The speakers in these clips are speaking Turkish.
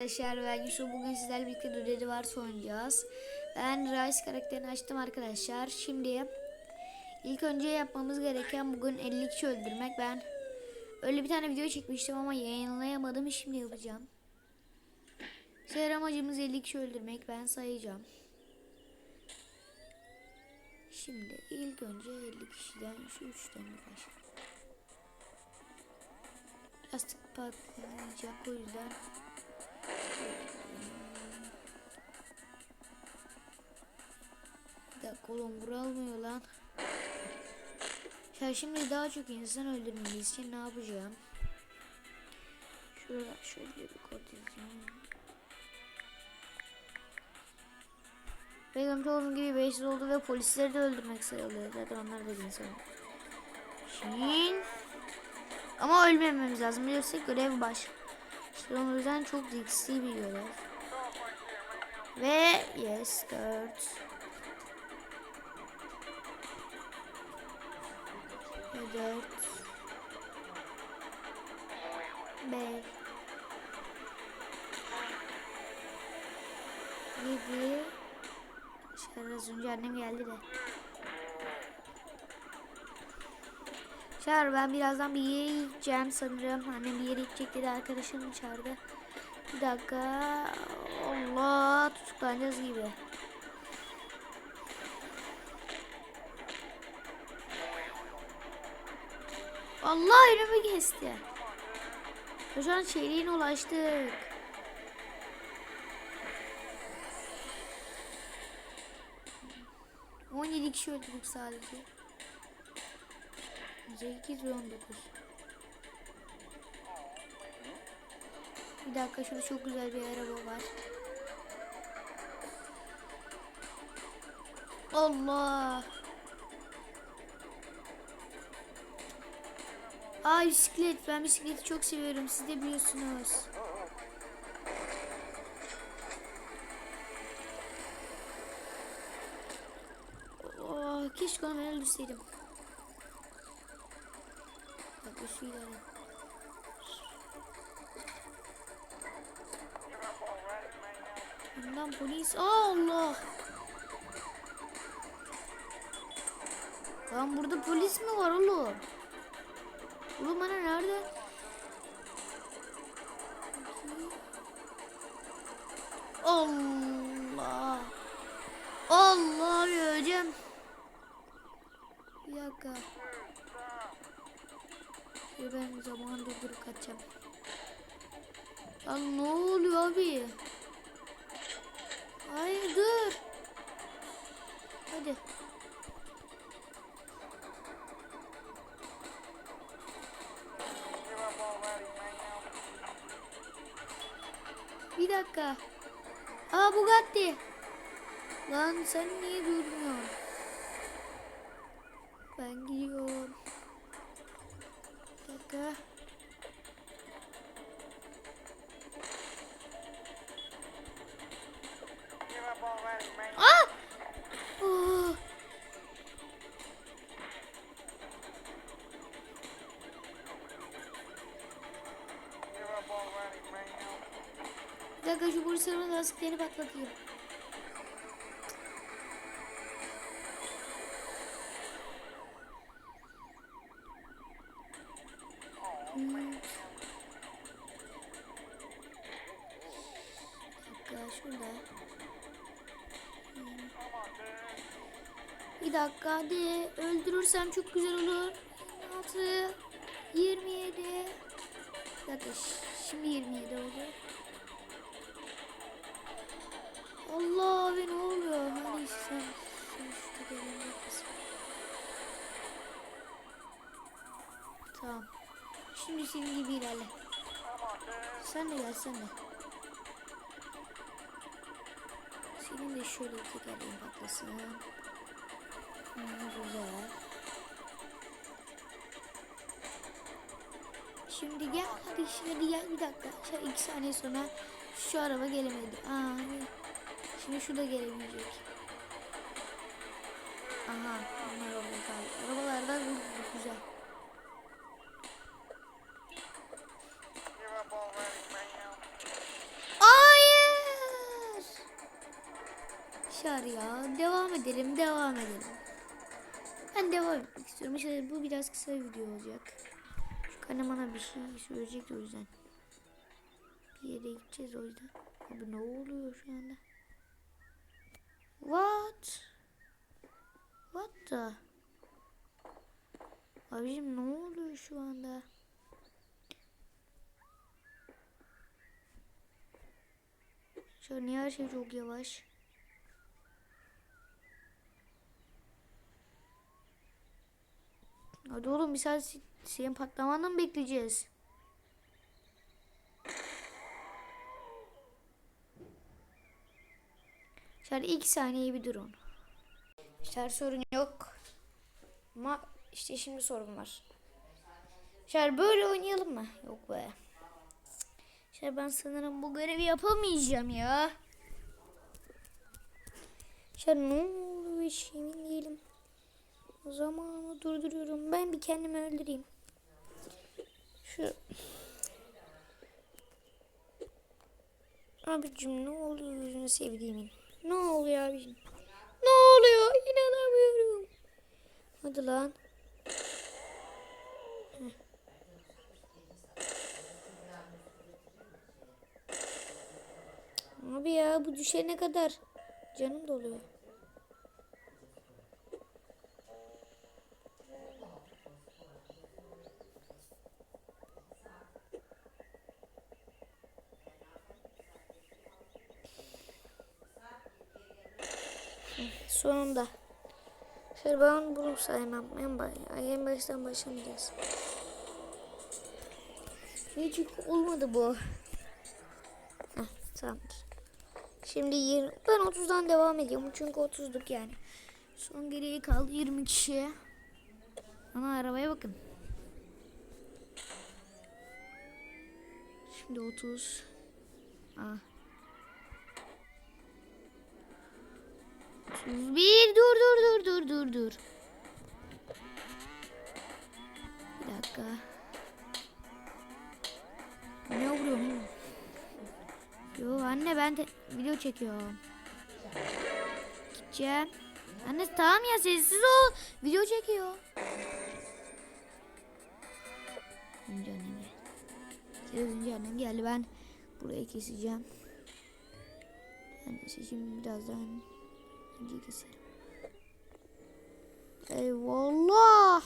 Arkadaşlar ben Yusuf bugün sizlerle birlikte Dodeli Vars oynayacağız. Ben Rice karakterini açtım arkadaşlar. Şimdi ilk önce yapmamız gereken bugün 50 kişi öldürmek. Ben öyle bir tane video çekmiştim ama yayınlayamadım. Şimdi yapacağım. Seher amacımız 50 kişi öldürmek. Ben sayacağım. Şimdi ilk önce 50 kişiden şu 3'ten bir başlayalım. Yastık patlayacak o yüzden Bir dakika oğlum bura almıyor lan. Ya şimdi daha çok insan öldürmeliyiz için ne yapacağım? Şurada şöyle bir kod yazayım. Benim çoğum gibi 500 oldu ve polisleri de öldürmek sayılıyor. Zaten onlar da insan. Şimdi ama ölmememiz lazım. Biliyorsak görev baş. İşte o yüzden çok riskli bir görev. Ve yes 4. Ve 4. 5. 7. Şöyle az önce annem geldi de. Çağır ben birazdan bir yere gideceğim sanırım. Annem bir yere gidecek dedi arkadaşım çağırdı. Bir dakika. Allah tutuklanacağız gibi. Allah önümü kesti. Şu an çeyreğine ulaştık. On yedi kişi öldürdük sadece. 8 ve 19. Bir dakika şurada çok güzel bir araba var. Allah. Aa bisiklet. Ben bisikleti çok seviyorum. Siz de biliyorsunuz. Oh, keşke onu ben öldürseydim. İlerle. Bundan polis. Aa, Allah. Lan burada polis mi var oğlum? Oğlum bana nerede? Allah. Allah öleceğim. Bir dakika. Ya ben zaman durdurup kaçacağım. Lan ne oluyor abi? Hayır dur. Hadi. Bir dakika. Aa Bugatti. Lan sen niye durmuyorsun? Ben gidiyorum. Dakika. Aa! Oh. Bir dakika şu polislerin lastiklerini patlatayım. Hmm. Bir dakika şurada. Hmm. Bir dakika hadi öldürürsem çok güzel olur. 26 27 Bir dakika şimdi 27 oldu. Allah abi ne oluyor? Hadi sen, tekerleğine bas. Tamam. Şimdi senin gibi ilerle. Sen de gel sen de. Senin de şöyle tekerleğin patlasın. Şimdi gel hadi hadi gel bir dakika. Şey, iki saniye sonra şu araba gelemedi. Aa, şimdi şu da gelemeyecek. Aha onlar orada kaldı. Arabalardan bu güzel. Hayır. Şar ya devam edelim devam edelim. Ben devam etmek istiyorum. İşte bu biraz kısa bir video olacak. Şu kanamana bir şey söyleyecek o yüzden. Bir yere gideceğiz o yüzden. Abi ne oluyor şu anda? What? What the? Abicim ne oluyor şu anda? Şu an her şey çok yavaş? Hadi oğlum bir saat senin patlamanı mı bekleyeceğiz? Şöyle iki saniye bir durun. İşte sorun yok. Ama işte şimdi sorun var. Şöyle böyle oynayalım mı? Yok be. Şöyle ben sanırım bu görevi yapamayacağım ya. Şöyle ne oluyor hiç emin değilim. Zamanı durduruyorum. Ben bir kendimi öldüreyim. Şu Abicim ne oluyor yüzünü sevdiğimin? Ne oluyor abicim? Ne oluyor? İnanamıyorum. Hadi lan. Abi ya bu düşene kadar canım doluyor. Sonunda. Şöyle ben bunu saymam. En, baş, en baştan başlamayacağız. Hiç olmadı bu. Heh, tamamdır. Şimdi 20, ben 30'dan devam ediyorum çünkü 30'luk yani. Son geriye kaldı 20 kişi. Ana arabaya bakın. Şimdi 30. Ah. 31 dur dur dur dur dur dur. Bir dakika. Ne vuruyorum? Yo anne ben de video çekiyorum. Gideceğim. Anne tamam ya sessiz ol. Video çekiyor. Önce annem geldi. Önce annem geldi. Ben burayı keseceğim. Ben şimdi birazdan önce keserim. Eyvallah.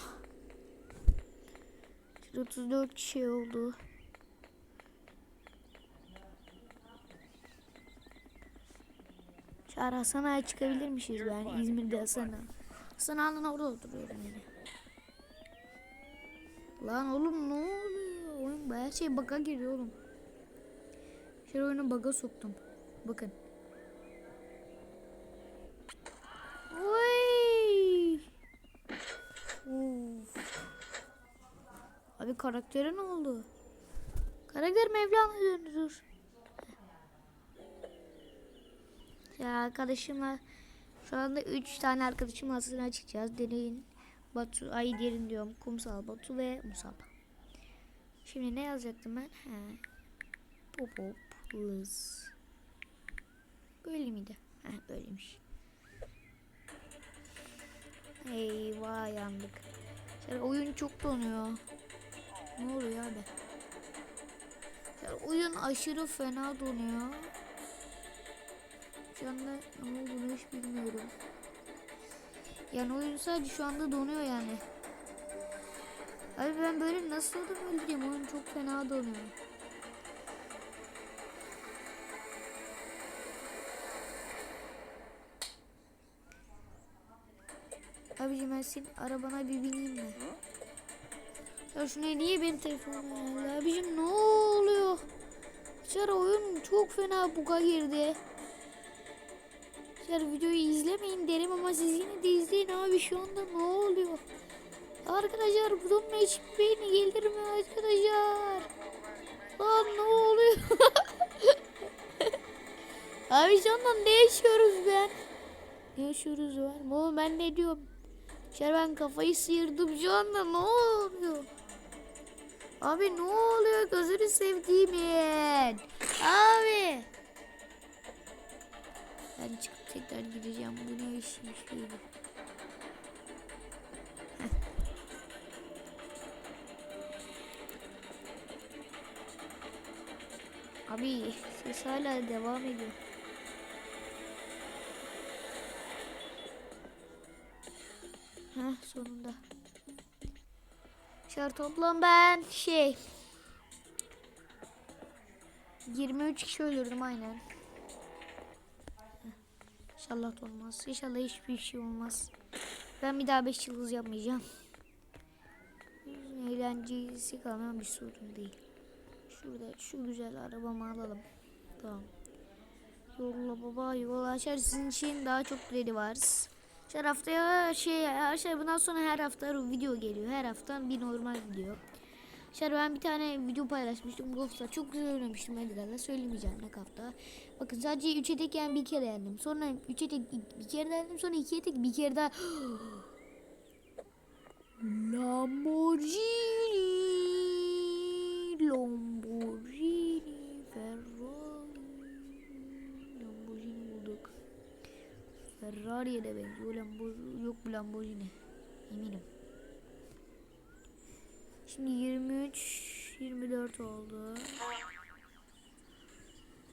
34 şey oldu. Çağrı Hasan Ağa'ya çıkabilirmişiz ben İzmir'de Hasan Ağa. Hasan Ağa'nın orada oturuyorum yani. Lan oğlum ne oluyor? Oyun bayağı şey bug'a giriyor oğlum. Şöyle oyunu bug'a soktum. Bakın. Karaktere ne oldu? Karakter Mevlana döndü dur. Ya arkadaşımla şu anda 3 tane arkadaşımla aslında çıkacağız. Deneyin. Batu, ay derin diyorum. Kumsal, Batu ve Musab. Şimdi ne yazacaktım ben? He. Pop pop. Böyle miydi? He böyleymiş. Eyvah yandık. Oyun çok donuyor. Ne oluyor abi? Sen oyun aşırı fena donuyor. Şu anda ne olduğunu hiç bilmiyorum. Yani oyun sadece şu anda donuyor yani. Abi ben böyle nasıl adam öldüreyim? Oyun çok fena donuyor. Abicim ben senin arabana bir bineyim mi? Ya şuna niye benim telefonum ya? Abicim ne oluyor? Dışarı oyun çok fena buga girdi. Dışarı videoyu izlemeyin derim ama siz yine de izleyin abi şu anda ne oluyor? Arkadaşlar bunun hiç beni gelir mi arkadaşlar? Lan ne oluyor? abi şu anda ne yaşıyoruz ben? Ne yaşıyoruz mı? Oğlum ben ne diyorum? Dışarı ben kafayı sıyırdım şu anda ne oluyor? Abi ne oluyor gözünü sevdiğimin? Abi. Ben çıkıp tekrar gideceğim. Bu ne işmiş değil. Abi ses hala devam ediyor. Heh sonunda. Şart toplam ben şey 23 kişi öldürdüm aynen. İnşallah olmaz. İnşallah hiçbir şey olmaz. Ben bir daha 5 yıldız yapmayacağım. Eğlencesi kalmayan bir sorun değil. Şurada şu güzel arabamı alalım. Tamam. Yolla baba yol açar sizin için daha çok kredi var. Her haftaya şey arkadaşlar bundan sonra her hafta video geliyor. Her hafta bir normal video. Arkadaşlar ben bir tane video paylaşmıştım. Golf'ta çok güzel oynamıştım Edgar'la. Söylemeyeceğim ne hafta. Bakın sadece 3'e tek yani bir kere yendim. Sonra 3'e tek bir kere yendim. Sonra 2'ye tek bir kere daha. Lamborghini Lamborghini Ferrari'ye de benziyor. Lamborghini yok bu Lamborghini. Eminim. Şimdi 23 24 oldu.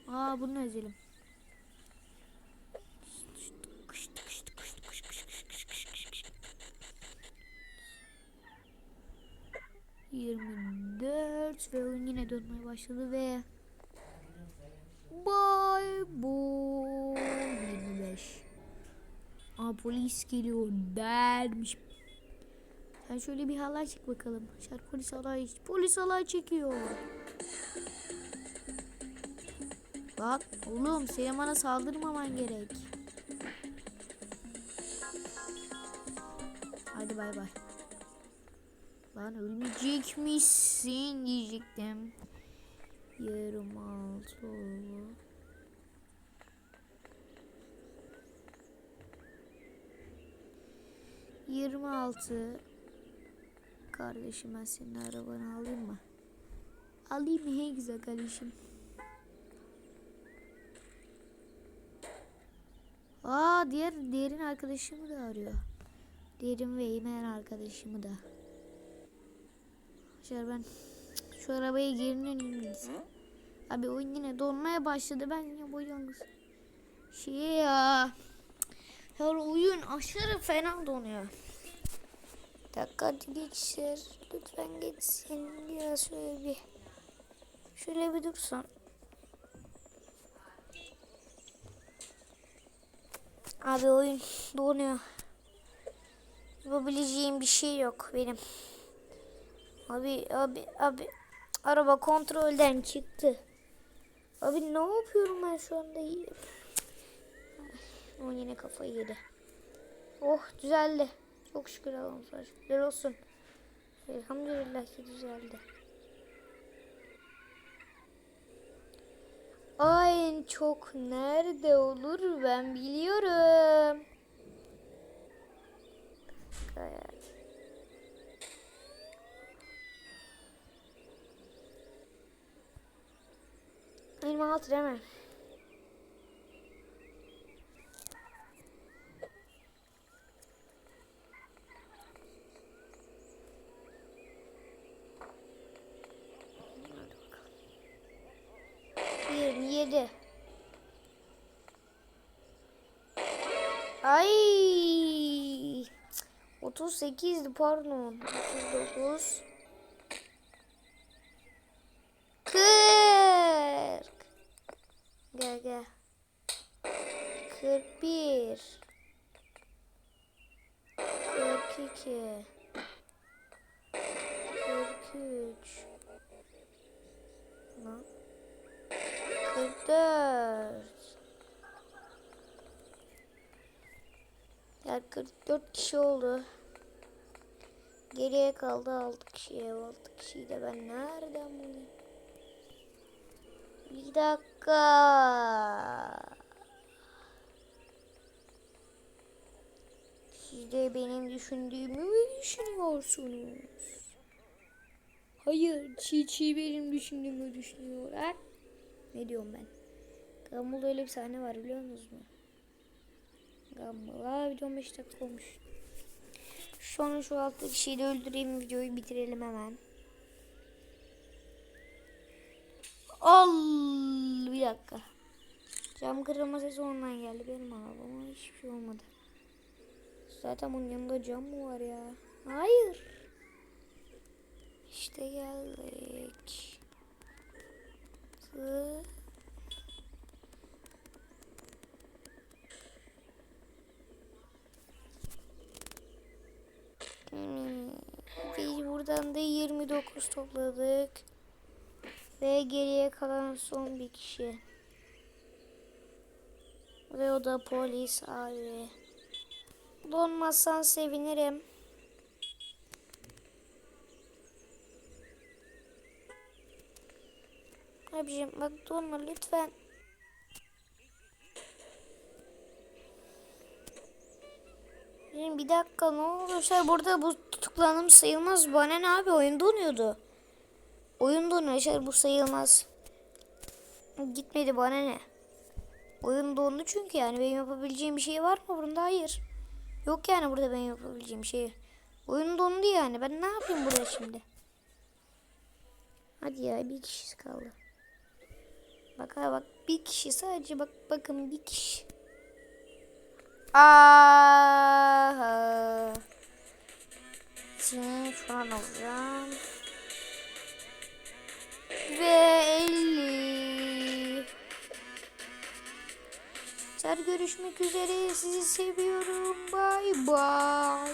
Aa bunu ezelim. Yirmi dört ve oyun yine dönmeye başladı ve Bye boy 25 Aa polis geliyor dermiş sen şöyle bir halay çek bakalım. Şar polis halay, polis halay çekiyor. Bak oğlum senin bana saldırmaman gerek. Hadi bay bay. Lan ölmeyecekmişsin diyecektim. Yarım altı oldu. Yirmi altı. Kardeşim ben senin arabanı alayım mı? Alayım mı hey güzel kardeşim? Aa diğer diğerin arkadaşımı da arıyor. Diğerin ve Eymen arkadaşımı da. Şöyle ben şu arabaya girin Abi oyun yine donmaya başladı. Ben yine yalnız. Şey ya. Her oyun aşırı fena donuyor. Dakika geçir. Lütfen geçsin. Biraz şöyle bir şöyle bir dursan. Abi oyun donuyor. Yapabileceğim bir şey yok benim. Abi abi abi araba kontrolden çıktı. Abi ne yapıyorum ben şu anda? O yine kafayı yedi. Oh düzeldi. Çok şükür Allah'ım şükürler olsun. Elhamdülillah ki düzeldi. Ay çok nerede olur ben biliyorum. Benim altı değil mi? 38 pardon. 39 40 Gel gel. 41 42 43 Lan. 44 Yani 44 kişi oldu. Geriye kaldı 6 kişi. 6 kişiyi de ben nereden bulayım? Bir dakika. Siz de benim düşündüğümü mü düşünüyorsunuz? Hayır, çiğ çiğ benim düşündüğümü düşünüyor. Ha? Ne diyorum ben? Gamul'da öyle bir sahne var biliyor musunuz mu? Valla video 15 dakika olmuş. Sonra şu alttaki kişiyi de öldüreyim videoyu bitirelim hemen. Al bir dakika. Cam kırılma sesi ondan geldi benim arabama hiçbir şey olmadı. Zaten bunun yanında cam mı var ya? Hayır. İşte geldik. Tı- Hmm, Biz buradan da 29 topladık. Ve geriye kalan son bir kişi. Ve o da polis abi. Donmazsan sevinirim. Abicim bak donma lütfen. Benim bir dakika ne oldu? Şey burada bu tutuklanım sayılmaz. Bana ne abi oyun donuyordu. Oyun donuyor şey bu sayılmaz. Gitmedi bana ne? Oyun dondu çünkü yani benim yapabileceğim bir şey var mı bunda? Hayır. Yok yani burada benim yapabileceğim şey. Oyun dondu yani. Ben ne yapayım burada şimdi? Hadi ya bir kişi kaldı. Bak ha bak bir kişi sadece bak bakın bir kişi. Aha. Seni şu an alacağım. Ve 50. Tekrar görüşmek üzere. Sizi seviyorum. Bay bay.